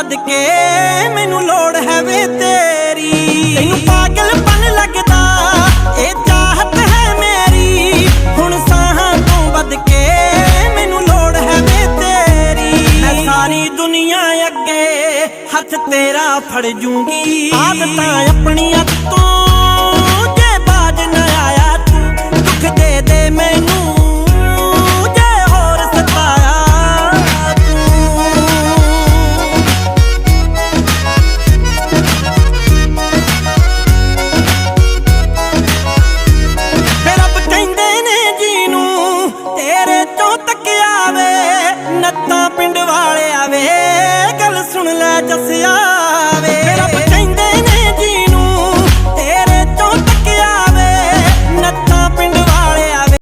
ਵੱਧ ਕੇ ਮੈਨੂੰ ਲੋੜ ਹੈ ਵੇ ਤੇਰੀ। ਤੈਨੂੰ ਪਾਗਲਪਨ ਲੱਗਦਾ, ਇਹ ਚਾਹਤ ਹੈ ਮੇਰੀ। ਹੁਣ ਸਾਹਾਂ ਤੋਂ ਵੱਧ ਕੇ ਮੈਨੂੰ ਲੋੜ ਹੈ ਵੇ ਤੇਰੀ। ਮੈਂ ਸਾਰੀ ਦੁਨੀਆ ਅੱਗੇ ਹੱਥ ਤੇਰਾ ਫੜ ਜੂੰਗੀ। ਆਦਤਾਂ ਆਪਣੀਆਂ ਤੋਂ ਤੱਕਿਆ ਵੇ ਨੱਤਾ ਪਿੰਡ ਵਾਲਿਆ ਵੇ। ਗੱਲ ਸੁਣ ਲੈ ਜੱਸਿਆ